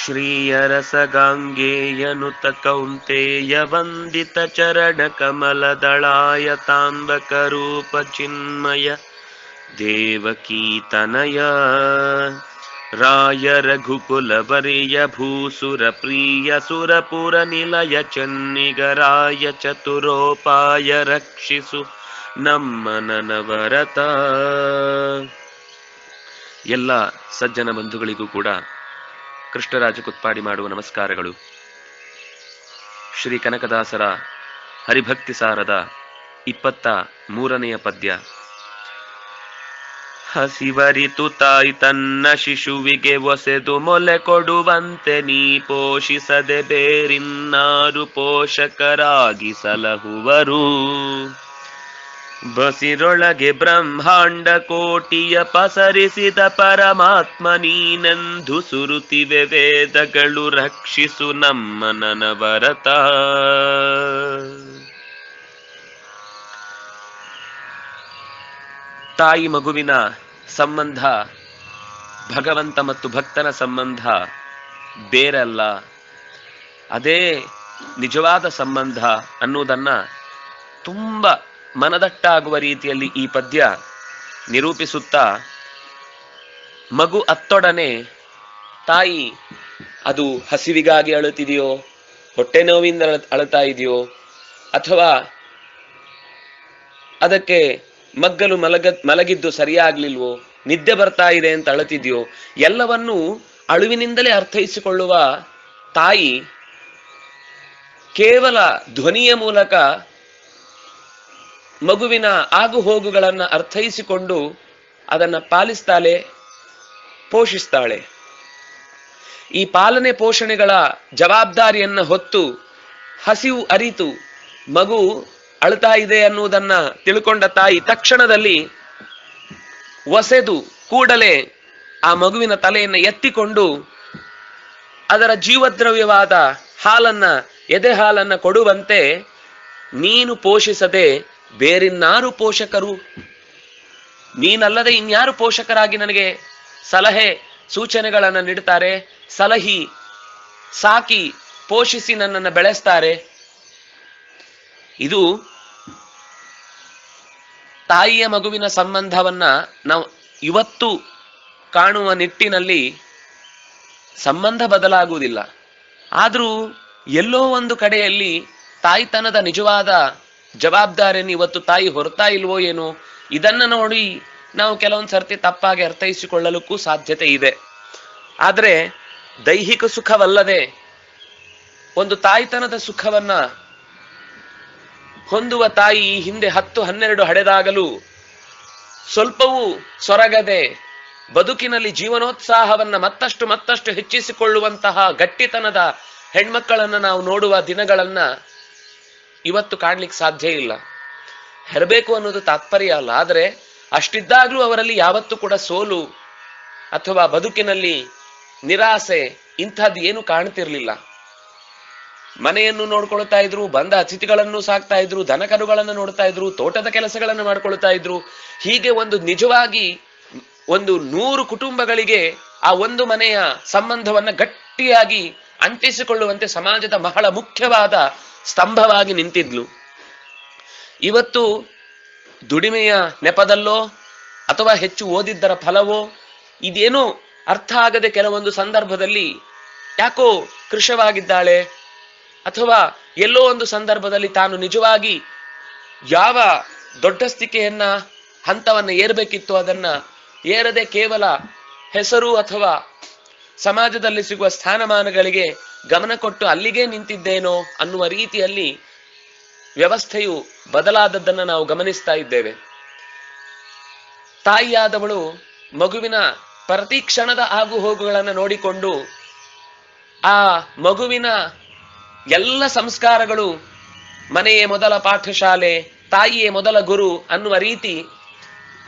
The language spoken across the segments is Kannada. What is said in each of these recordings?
श्रीयरसगाङ्गेयनुतकौन्तेय वन्दितचरणकमलदलाय ताम्बकरूपचिन्मय देवकीर्तनय राय रघुकुलवर्यभूसुरप्रियसुरपुरनिलय चन्निगराय चतुरोपाय रक्षिषु न ಎಲ್ಲ ಸಜ್ಜನ ಬಂಧುಗಳಿಗೂ ಕೂಡ ಕೃಷ್ಣರಾಜ ಕುತ್ಪಾಡಿ ಮಾಡುವ ನಮಸ್ಕಾರಗಳು. ಶ್ರೀ ಕನಕದಾಸರ ಹರಿಭಕ್ತಿ ಸಾರದ ಇಪ್ಪತ್ತ ಮೂರನೆಯ ಪದ್ಯ. ಹಸಿವರಿತು ತಾಯಿ ತನ್ನ ಶಿಶುವಿಗೆ ಒಸೆದು ಮೊಲೆ ಕೊಡುವಂತೆ ನೀ ಪೋಷಿಸದೆ ಬೇರಿನ್ನಾರು ಪೋಷಕರಾಗಿ ಸಲಹುವರು. ಬಸಿರೊಳಗೆ ಬ್ರಹ್ಮಾಂಡ ಕೋಟಿಯ ಪಸರಿಸಿದ ಪರಮಾತ್ಮ ನೀನೆಂದು ಸುರುತಿವೆ ವೇದಗಳು ರಕ್ಷಿಸು ನಮ್ಮ ನನವರತ. ತಾಯಿ ಮಗುವಿನ ಸಂಬಂಧ, ಭಗವಂತ ಮತ್ತು ಭಕ್ತನ ಸಂಬಂಧ ಬೇರಲ್ಲ. ಅದೇ ನಿಜವಾದ ಸಂಬಂಧ ಅನ್ನುವುದನ್ನ ತುಂಬ ಮನದಟ್ಟಾಗುವ ರೀತಿಯಲ್ಲಿ ಈ ಪದ್ಯ ನಿರೂಪಿಸುತ್ತಾ, ಮಗು ಅತ್ತೊಡನೆ, ತಾಯಿ, ಅದು ಹಸಿವಿಗಾಗಿ ಅಳುತ್ತಿದೆಯೋ, ಹೊಟ್ಟೆ ನೋವಿಂದ ಅಳ- ಅಳುತ್ತಾ ಇದೆಯೋ, ಅಥವಾ ಅದಕ್ಕೆ ಮಗ್ಗಲು ಮಲಗ, ಮಲಗಿದ್ದು ಸರಿಯಾಗ್ಲಿಲ್ವೋ, ನಿದ್ದೆ ಬರ್ತಾ ಇದೆ ಅಂತ ಅಳುತ್ತಿದೆಯೋ, ಎಲ್ಲವನ್ನೂ ಅಳುವಿನಿಂದಲೇ ಅರ್ಥೈಸಿಕೊಳ್ಳುವ ತಾಯಿ ಕೇವಲ ಧ್ವನಿಯ ಮೂಲಕ ಮಗುವಿನ ಆಗು ಹೋಗುಗಳನ್ನು ಅರ್ಥೈಸಿಕೊಂಡು ಅದನ್ನ ಪಾಲಿಸ್ತಾಳೆ, ಪೋಷಿಸ್ತಾಳೆ. ಈ ಪಾಲನೆ ಪೋಷಣೆಗಳ ಜವಾಬ್ದಾರಿಯನ್ನ ಹೊತ್ತು ಹಸಿವು ಅರಿತು ಮಗು ಅಳ್ತಾ ಇದೆ ಅನ್ನುವುದನ್ನ ತಿಳ್ಕೊಂಡ ತಾಯಿ ತಕ್ಷಣದಲ್ಲಿ ಒಸೆದು ಕೂಡಲೇ ಆ ಮಗುವಿನ ತಲೆಯನ್ನು ಎತ್ತಿಕೊಂಡು ಅದರ ಜೀವದ್ರವ್ಯವಾದ ಹಾಲನ್ನ, ಎದೆ ಹಾಲನ್ನ ಕೊಡುವಂತೆ ನೀನು ಪೋಷಿಸದೆ ಬೇರಿನ್ನಾರು ಪೋಷಕರು? ನೀನಲ್ಲದೆ ಇನ್ಯಾರು ಪೋಷಕರಾಗಿ ನನಗೆ ಸಲಹೆ, ಸೂಚನೆಗಳನ್ನು ನೀಡುತ್ತಾರೆ? ಸಲಹಿ, ಸಾಕಿ, ಪೋಷಿಸಿ ನನ್ನನ್ನು ಬೆಳೆಸ್ತಾರೆ. ಇದು ತಾಯಿಯ ಮಗುವಿನ ಸಂಬಂಧವನ್ನ ನಾವು ಇವತ್ತು ಕಾಣುವ ನಿಟ್ಟಿನಲ್ಲಿ ಸಂಬಂಧ ಬದಲಾಗುವುದಿಲ್ಲ. ಆದರೂ ಎಲ್ಲೋ ಒಂದು ಕಡೆಯಲ್ಲಿ ತಾಯ್ತನದ ನಿಜವಾದ ಜವಾಬ್ದಾರಿಯನ್ನು ಇವತ್ತು ತಾಯಿ ಹೊರತಾ ಇಲ್ವೋ ಏನೋ, ಇದನ್ನ ನೋಡಿ ನಾವು ಕೆಲವೊಂದು ಸರ್ತಿ ತಪ್ಪಾಗಿ ಅರ್ಥೈಸಿಕೊಳ್ಳಲಿಕ್ಕೂ ಸಾಧ್ಯತೆ ಇದೆ. ಆದರೆ ದೈಹಿಕ ಸುಖವಲ್ಲದೆ ಒಂದು ತಾಯಿತನದ ಸುಖವನ್ನ ಹೊಂದುವ ತಾಯಿ ಈ ಹಿಂದೆ ಹತ್ತು ಹನ್ನೆರಡು ಹಡೆದಾಗಲೂ ಸ್ವಲ್ಪವೂ ಸೊರಗದೆ ಬದುಕಿನಲ್ಲಿ ಜೀವನೋತ್ಸಾಹವನ್ನ ಮತ್ತಷ್ಟು ಮತ್ತಷ್ಟು ಹೆಚ್ಚಿಸಿಕೊಳ್ಳುವಂತಹ ಗಟ್ಟಿತನದ ಹೆಣ್ಮಕ್ಕಳನ್ನ ನಾವು ನೋಡುವ ದಿನಗಳನ್ನ ಇವತ್ತು ಕಾಣ್ಲಿಕ್ಕೆ ಸಾಧ್ಯ ಇಲ್ಲ. ಹೆರಬೇಕು ಅನ್ನೋದು ತಾತ್ಪರ್ಯ ಅಲ್ಲ, ಆದರೆ ಅಷ್ಟಿದ್ದಾಗಲೂ ಅವರಲ್ಲಿ ಯಾವತ್ತು ಕೂಡ ಸೋಲು ಅಥವಾ ಬದುಕಿನಲ್ಲಿ ನಿರಾಸೆ ಇಂಥದ್ದು ಏನು ಕಾಣ್ತಿರ್ಲಿಲ್ಲ. ಮನೆಯನ್ನು ನೋಡ್ಕೊಳ್ತಾ ಇದ್ರು, ಬಂದ ಅತಿಥಿಗಳನ್ನು ಸಾಕ್ತಾ ಇದ್ರು, ದನಕರುಗಳನ್ನು ನೋಡ್ತಾ ಇದ್ರು, ತೋಟದ ಕೆಲಸಗಳನ್ನು ಮಾಡ್ಕೊಳ್ತಾ ಇದ್ರು. ಹೀಗೆ ಒಂದು ನಿಜವಾಗಿ ಒಂದು ನೂರು ಕುಟುಂಬಗಳಿಗೆ ಆ ಒಂದು ಮನೆಯ ಸಂಬಂಧವನ್ನ ಗಟ್ಟಿಯಾಗಿ ಅಂಟಿಸಿಕೊಳ್ಳುವಂತೆ ಸಮಾಜದ ಬಹಳ ಮುಖ್ಯವಾದ ಸ್ತಂಭವಾಗಿ ನಿಂತಿದ್ಲು. ಇವತ್ತು ದುಡಿಮೆಯ ನೆಪದಲ್ಲೋ ಅಥವಾ ಹೆಚ್ಚು ಓದಿದ್ದರ ಫಲವೋ ಇದೇನೋ ಅರ್ಥ ಆಗದೆ ಕೆಲವೊಂದು ಸಂದರ್ಭದಲ್ಲಿ ಯಾಕೋ ಕೃಶವಾಗಿದ್ದಾಳೆ ಅಥವಾ ಎಲ್ಲೋ ಒಂದು ಸಂದರ್ಭದಲ್ಲಿ ತಾನು ನಿಜವಾಗಿ ಯಾವ ದೊಡ್ಡ ಸ್ಥಿಕೆಯನ್ನ ಹಂತವನ್ನ ಏರ್ಬೇಕಿತ್ತು ಅದನ್ನ ಏರದೆ ಕೇವಲ ಹೆಸರು ಅಥವಾ ಸಮಾಜದಲ್ಲಿ ಸಿಗುವ ಸ್ಥಾನಮಾನಗಳಿಗೆ ಗಮನ ಕೊಟ್ಟು ಅಲ್ಲಿಗೆ ನಿಂತಿದ್ದೇನೋ ಅನ್ನುವ ರೀತಿಯಲ್ಲಿ ವ್ಯವಸ್ಥೆಯು ಬದಲಾದದ್ದನ್ನು ನಾವು ಗಮನಿಸ್ತಾ ಇದ್ದೇವೆ. ತಾಯಿಯಾದವಳು ಮಗುವಿನ ಪ್ರತಿ ಕ್ಷಣದ ಆಗು ಹೋಗುಗಳನ್ನು ನೋಡಿಕೊಂಡು ಆ ಮಗುವಿನ ಎಲ್ಲ ಸಂಸ್ಕಾರಗಳು ಮನೆಯೇ ಮೊದಲ ಪಾಠಶಾಲೆ, ತಾಯಿಯೇ ಮೊದಲ ಗುರು ಅನ್ನುವ ರೀತಿ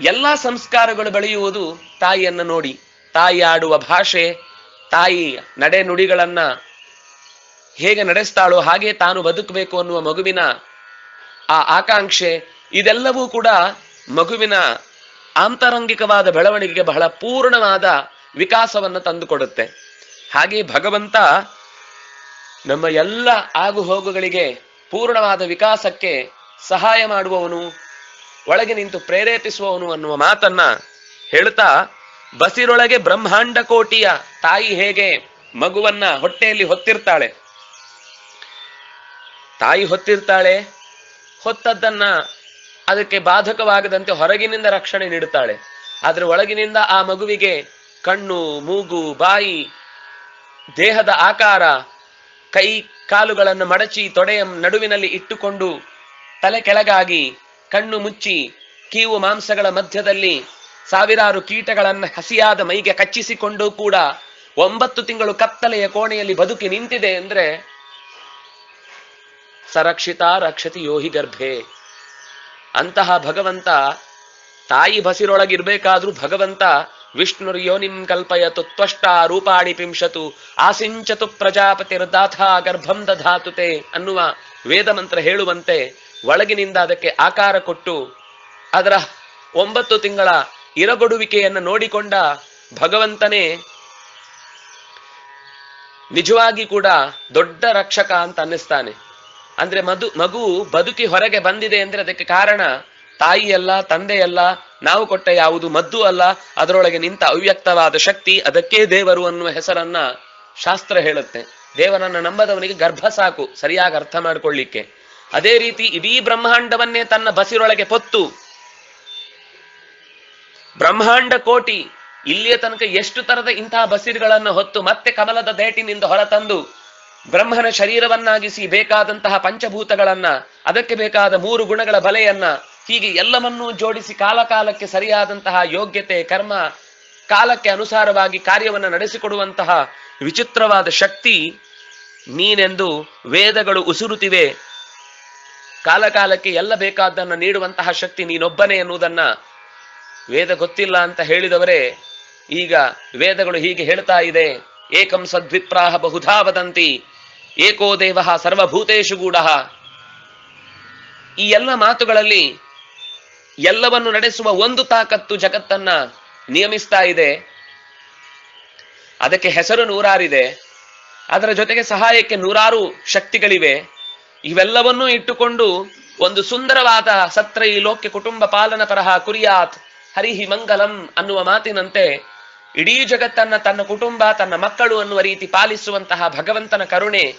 ಎಲ್ಲ ಸಂಸ್ಕಾರಗಳು ಬೆಳೆಯುವುದು ತಾಯಿಯನ್ನು ನೋಡಿ. ತಾಯಿ ಆಡುವ ಭಾಷೆ ತಾಯಿ ನಡೆ ನುಡಿಗಳನ್ನ ಹೇಗೆ ನಡೆಸ್ತಾಳೋ ಹಾಗೆ ತಾನು ಬದುಕಬೇಕು ಅನ್ನುವ ಮಗುವಿನ ಆ ಆಕಾಂಕ್ಷೆ, ಇದೆಲ್ಲವೂ ಕೂಡ ಮಗುವಿನ ಆಂತರಂಗಿಕವಾದ ಬೆಳವಣಿಗೆಗೆ ಬಹಳ ಪೂರ್ಣವಾದ ವಿಕಾಸವನ್ನು ತಂದುಕೊಡುತ್ತೆ. ಹಾಗೆ ಭಗವಂತ ನಮ್ಮ ಎಲ್ಲ ಆಗು ಹೋಗುಗಳಿಗೆ ಪೂರ್ಣವಾದ ವಿಕಾಸಕ್ಕೆ ಸಹಾಯ ಮಾಡುವವನು, ಒಳಗೆ ನಿಂತು ಪ್ರೇರೇಪಿಸುವವನು ಅನ್ನುವ ಮಾತನ್ನ ಹೇಳ್ತಾ ಬಸಿರೊಳಗೆ ಬ್ರಹ್ಮಾಂಡ ಕೋಟಿಯ ತಾಯಿ ಹೇಗೆ ಮಗುವನ್ನ ಹೊಟ್ಟೆಯಲ್ಲಿ ಹೊತ್ತಿರ್ತಾಳೆ? ತಾಯಿ ಹೊತ್ತಿರ್ತಾಳೆ, ಹೊತ್ತದ್ದನ್ನ ಅದಕ್ಕೆ ಬಾಧಕವಾಗದಂತೆ ಹೊರಗಿನಿಂದ ರಕ್ಷಣೆ ನೀಡುತ್ತಾಳೆ. ಆದ್ರೆ ಒಳಗಿನಿಂದ ಆ ಮಗುವಿಗೆ ಕಣ್ಣು, ಮೂಗು, ಬಾಯಿ, ದೇಹದ ಆಕಾರ, ಕೈ, ಕಾಲುಗಳನ್ನು ಮಡಚಿ ತೊಡೆಯ ನಡುವಿನಲ್ಲಿ ಇಟ್ಟುಕೊಂಡು ತಲೆ ಕೆಳಗಾಗಿ ಕಣ್ಣು ಮುಚ್ಚಿ ಕೀವು ಮಾಂಸಗಳ ಮಧ್ಯದಲ್ಲಿ ಸಾವಿರಾರು ಕೀಟಗಳನ್ನು ಹಸಿಯಾದ ಮೈಗೆ ಕಚ್ಚಿಸಿಕೊಂಡು ಕೂಡ ಒಂಬತ್ತು ತಿಂಗಳು ಕತ್ತಲೆಯ ಕೋಣೆಯಲ್ಲಿ ಬದುಕಿ ನಿಂತಿದೆ ಅಂದ್ರೆ, ಸರಕ್ಷಿತ ರಕ್ಷತಿ ಯೋಹಿ ಗರ್ಭೆ ಅಂತಹ ಭಗವಂತ ತಾಯಿ ಬಸಿರೊಳಗಿರ್ಬೇಕಾದ್ರೂ ಭಗವಂತ, ವಿಷ್ಣುರ್ ಯೋನಿಂ ಕಲ್ಪಯತು ತ್ವಷ್ಟ ರೂಪಾಣಿ ಪಿಂಶತು ಆಸಿಂಚತು ಪ್ರಜಾಪತಿರ್ದಾಥ ಗರ್ಭಂ ದಧಾತುತೆ ಅನ್ನುವ ವೇದ ಮಂತ್ರ ಹೇಳುವಂತೆ ಒಳಗಿನಿಂದ ಅದಕ್ಕೆ ಆಕಾರ ಕೊಟ್ಟು ಅದರ ಒಂಬತ್ತು ತಿಂಗಳ ಇರಗೊಡುವಿಕೆಯನ್ನು ನೋಡಿಕೊಂಡ ಭಗವಂತನೇ ನಿಜವಾಗಿ ಕೂಡ ದೊಡ್ಡ ರಕ್ಷಕ ಅಂತ ಅನ್ನಿಸ್ತಾನೆ. ಅಂದ್ರೆ ಮಧು ಮಗು ಬದುಕಿ ಹೊರಗೆ ಬಂದಿದೆ ಅಂದ್ರೆ ಅದಕ್ಕೆ ಕಾರಣ ತಾಯಿಯಲ್ಲ ತಂದೆಯಲ್ಲ ನಾವು ಕೊಟ್ಟ ಯಾವುದು ಮದ್ದು ಅಲ್ಲ, ಅದರೊಳಗೆ ನಿಂತ ಅವ್ಯಕ್ತವಾದ ಶಕ್ತಿ, ಅದಕ್ಕೇ ದೇವರು ಅನ್ನುವ ಹೆಸರನ್ನ ಶಾಸ್ತ್ರ ಹೇಳುತ್ತೆ. ದೇವರನ್ನ ನಂಬದವನಿಗೆ ಗರ್ಭ ಸಾಕು, ಸರಿಯಾಗಿ ಅರ್ಥ ಮಾಡ್ಕೊಳ್ಳಿಕ್ಕೆ. ಅದೇ ರೀತಿ ಇಡೀ ಬ್ರಹ್ಮಾಂಡವನ್ನೇ ತನ್ನ ಬಸಿರೊಳಗೆ ಪೊತ್ತು. ಬ್ರಹ್ಮಾಂಡ ಕೋಟಿ, ಇಲ್ಲಿಯ ತನಕ ಎಷ್ಟು ತರದ ಇಂತಹ ಬಸಿರುಗಳನ್ನು ಹೊತ್ತು ಮತ್ತೆ ಕಮಲದ ದೇಟಿನಿಂದ ಹೊರತಂದು ಬ್ರಹ್ಮನ ಶರೀರವನ್ನಾಗಿಸಿ ಬೇಕಾದಂತಹ ಪಂಚಭೂತಗಳನ್ನ, ಅದಕ್ಕೆ ಬೇಕಾದ ಮೂರು ಗುಣಗಳ ಬಲೆಯನ್ನ, ಹೀಗೆ ಎಲ್ಲವನ್ನೂ ಜೋಡಿಸಿ ಕಾಲಕಾಲಕ್ಕೆ ಸರಿಯಾದಂತಹ ಯೋಗ್ಯತೆ, ಕರ್ಮ, ಕಾಲಕ್ಕೆ ಅನುಸಾರವಾಗಿ ಕಾರ್ಯವನ್ನು ನಡೆಸಿಕೊಡುವಂತಹ ವಿಚಿತ್ರವಾದ ಶಕ್ತಿ ನೀನೆಂದು ವೇದಗಳು ಉಸುರುತ್ತಿವೆ. ಕಾಲಕಾಲಕ್ಕೆ ಎಲ್ಲ ಬೇಕಾದ್ದನ್ನು ನೀಡುವಂತಹ ಶಕ್ತಿ ನೀನೊಬ್ಬನೇ ಎನ್ನುವುದನ್ನ ವೇದ ಗೊತ್ತಿಲ್ಲ ಅಂತ ಹೇಳಿದವರೇ, ಈಗ ವೇದಗಳು ಹೀಗೆ ಹೇಳ್ತಾ ಇದೆ, ಏಕಂ ಸದ್ವಿಪ್ರಾಹ ಬಹುಧಾ ವದಂತಿ, ಏಕೋ ದೇವ ಸರ್ವಭೂತೇಶು ಗೂಢ. ಈ ಎಲ್ಲ ಮಾತುಗಳಲ್ಲಿ ಎಲ್ಲವನ್ನು ನಡೆಸುವ ಒಂದು ತಾಕತ್ತು ಜಗತ್ತನ್ನ ನಿಯಮಿಸ್ತಾ ಇದೆ. ಅದಕ್ಕೆ ಹೆಸರು ನೂರಾರಿದೆ. ಅದರ ಜೊತೆಗೆ ಸಹಾಯಕ್ಕೆ ನೂರಾರು ಶಕ್ತಿಗಳಿವೆ. ಇವೆಲ್ಲವನ್ನೂ ಇಟ್ಟುಕೊಂಡು ಒಂದು ಸುಂದರವಾದ ಸತ್ರ ಈ ಲೋಕ್ಯ ಕುಟುಂಬ ಪಾಲನ ಪರಹ ಕುರಿಯಾತ್ ಹರಿಹಿ ಮಂಗಲಂ ಅನ್ನುವ ಮಾತಿನಂತೆ ಇಡೀ ಜಗತ್ತನ್ನ ತನ್ನ ಕುಟುಂಬ, ತನ್ನ ಮಕ್ಕಳು ಅನ್ನುವ ರೀತಿ ಪಾಲಿಸುವಂತಹ ಭಗವಂತನ ಕರುಣೆ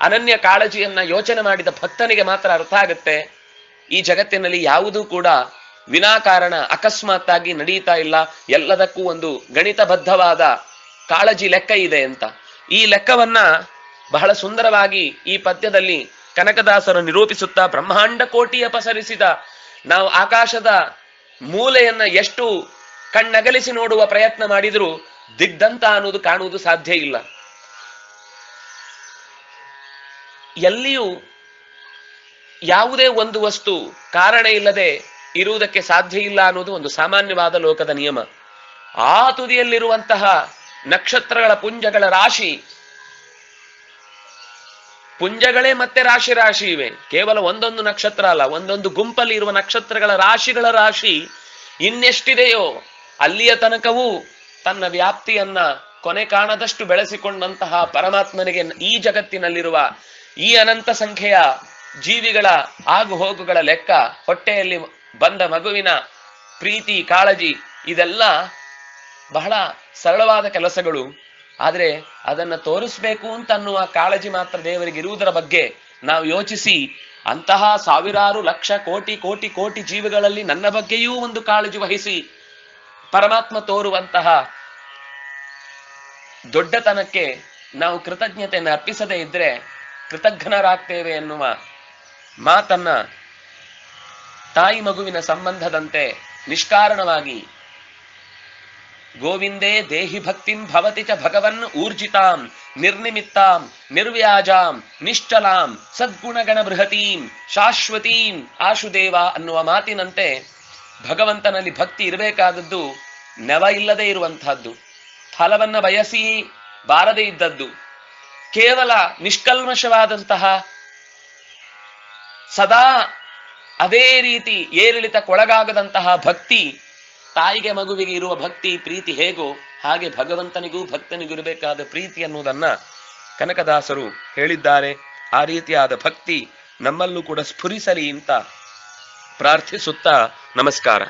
ಅನನ್ಯ ಕಾಳಜಿಯನ್ನ ಯೋಚನೆ ಮಾಡಿದ ಭಕ್ತನಿಗೆ ಮಾತ್ರ ಅರ್ಥ ಆಗುತ್ತೆ. ಈ ಜಗತ್ತಿನಲ್ಲಿ ಯಾವುದೂ ಕೂಡ ವಿನಾಕಾರಣ ಅಕಸ್ಮಾತ್ ಆಗಿ ನಡೀತಾ ಇಲ್ಲ. ಎಲ್ಲದಕ್ಕೂ ಒಂದು ಗಣಿತಬದ್ಧವಾದ ಕಾಳಜಿ ಲೆಕ್ಕ ಇದೆ ಅಂತ. ಈ ಲೆಕ್ಕವನ್ನ ಬಹಳ ಸುಂದರವಾಗಿ ಈ ಪದ್ಯದಲ್ಲಿ ಕನಕದಾಸರು ನಿರೂಪಿಸುತ್ತಾ ಬ್ರಹ್ಮಾಂಡ ಕೋಟಿ ಅಪಸರಿಸಿದ ನಾವು ಆಕಾಶದ ಮೂಲೆಯನ್ನ ಎಷ್ಟು ಕಣ್ಣಗಲಿಸಿ ನೋಡುವ ಪ್ರಯತ್ನ ಮಾಡಿದರೂ ದಿಗ್ದಂತ ಅನ್ನೋದು ಕಾಣುವುದು ಸಾಧ್ಯ ಇಲ್ಲ. ಎಲ್ಲಿಯೂ ಯಾವುದೇ ಒಂದು ವಸ್ತು ಕಾರಣ ಇಲ್ಲದೆ ಇರುವುದಕ್ಕೆ ಸಾಧ್ಯ ಇಲ್ಲ ಅನ್ನೋದು ಒಂದು ಸಾಮಾನ್ಯವಾದ ಲೋಕದ ನಿಯಮ. ಆ ತುದಿಯಲ್ಲಿರುವಂತಹ ನಕ್ಷತ್ರಗಳ ಪುಂಜಗಳ ರಾಶಿ ಪುಂಜಗಳೇ ಮತ್ತೆ ರಾಶಿ ರಾಶಿ ಇವೆ. ಕೇವಲ ಒಂದೊಂದು ನಕ್ಷತ್ರ ಅಲ್ಲ, ಒಂದೊಂದು ಗುಂಪಲ್ಲಿ ಇರುವ ನಕ್ಷತ್ರಗಳ ರಾಶಿಗಳ ರಾಶಿ ಇನ್ನೆಷ್ಟಿದೆಯೋ ಅಲ್ಲಿಯ ತನಕವೂ ತನ್ನ ವ್ಯಾಪ್ತಿಯನ್ನ ಕೊನೆ ಕಾಣದಷ್ಟು ಬೆಳೆಸಿಕೊಂಡಂತಹ ಪರಮಾತ್ಮನಿಗೆ ಈ ಜಗತ್ತಿನಲ್ಲಿರುವ ಈ ಅನಂತ ಸಂಖ್ಯೆಯ ಜೀವಿಗಳ ಆಗು ಹೋಗುಗಳ ಲೆಕ್ಕ ಹೊಟ್ಟೆಯಲ್ಲಿ ಬಂದ ಮಗುವಿನ ಪ್ರೀತಿ ಕಾಳಜಿ ಇದೆಲ್ಲ ಬಹಳ ಸರಳವಾದ ಕೆಲಸಗಳು. ಆದ್ರೆ ಅದನ್ನ ತೋರಿಸ್ಬೇಕು ಅಂತ ಅನ್ನುವ ಕಾಳಜಿ ಮಾತ್ರ ದೇವರಿಗೆ ಇರುವುದರ ಬಗ್ಗೆ ನಾವು ಯೋಚಿಸಿ ಅಂತಹ ಸಾವಿರಾರು ಲಕ್ಷ ಕೋಟಿ ಕೋಟಿ ಕೋಟಿ ಜೀವಿಗಳಲ್ಲಿ ನನ್ನ ಬಗ್ಗೆಯೂ ಒಂದು ಕಾಳಜಿ ವಹಿಸಿ ಪರಮಾತ್ಮ ತೋರುವಂತಹ ದೊಡ್ಡತನಕ್ಕೆ ನಾವು ಕೃತಜ್ಞತೆಯನ್ನು ಅರ್ಪಿಸದೇ ಇದ್ರೆ ಕೃತಜ್ಞರಾಗ್ತೇವೆ ಎನ್ನುವ ಮಾತನ್ನ ತಾಯಿ ಮಗುವಿನ ಸಂಬಂಧದಂತೆ ನಿಷ್ಕಾರಣವಾಗಿ ಗೋವಿಂದೇ ದೇಹಿ ಭಕ್ತಿಂ ಭವತಿ ಚ ಭಗವನ್ ಊರ್ಜಿತಾಂ, ನಿರ್ನಿಮಿತ್ತಾಂ, ನಿರ್ವ್ಯಾಜಾಂ, ನಿಶ್ಚಲಾಂ, ಸದ್ಗುಣಗಣ ಬೃಹತೀಂ, ಶಾಶ್ವತೀಂ, ಆಶುದೇವ ಅನ್ನುವ ಮಾತಿನಂತೆ ಭಗವಂತನಲ್ಲಿ ಭಕ್ತಿ ಇರಬೇಕಾದದ್ದು ನೆವ ಇಲ್ಲದೆ ಇರುವಂತಹದ್ದು. ಫಲವನ್ನ ಬಯಸಿ ಬಾರದೆ ಇದ್ದದ್ದು. ಕೇವಲ ನಿಷ್ಕಲ್ಮಶವಾದಂತಹ ಸದಾ ಅದೇ ರೀತಿ ಏರಿಳಿತಕ್ಕೊಳಗಾಗದಂತಹ ಭಕ್ತಿ ತಾಯಿಗೆ ಮಗುವಿಗೆ ಇರುವ ಭಕ್ತಿ, ಪ್ರೀತಿ ಹೇಗೋ ಹಾಗೆ ಭಗವಂತನಿಗೂ ಭಕ್ತನಿಗೂ ಇರಬೇಕಾದ ಪ್ರೀತಿ ಅನ್ನುವುದನ್ನ ಕನಕದಾಸರು ಹೇಳಿದ್ದಾರೆ. ಆ ರೀತಿಯಾದ ಭಕ್ತಿ ನಮ್ಮಲ್ಲೂ ಕೂಡ ಸ್ಫುರಿಸಲಿ ಅಂತ ಪ್ರಾರ್ಥಿಸುತ್ತಾ ನಮಸ್ಕಾರ.